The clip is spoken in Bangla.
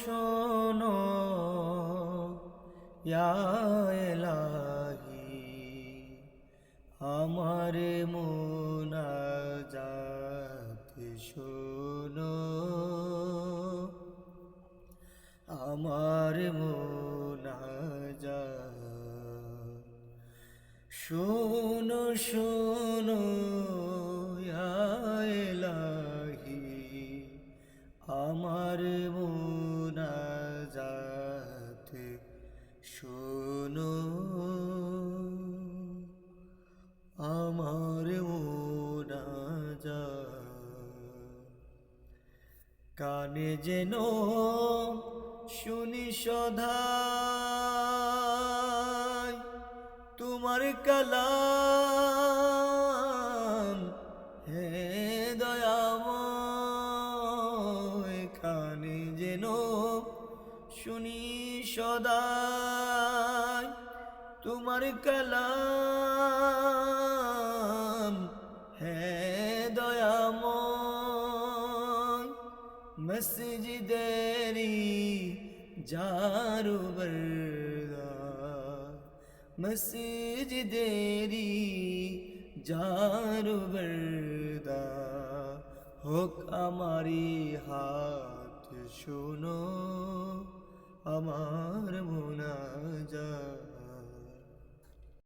শোনো এলাহি আমার মোনাজাত শোনো আমার মোনাজাত শোনো শোনো। শোনো আমার মোনাজাত কানে যেন শুনি সধাই তোমার কালাম। হে দয়াম কানে যেন শুনি সদাই তোমার কালাম। হে দয়াময় মসজিদেরি জারু বরদা মসজিদেরি জারু হোক আমারি হাত শোনো। আমার মোনাজা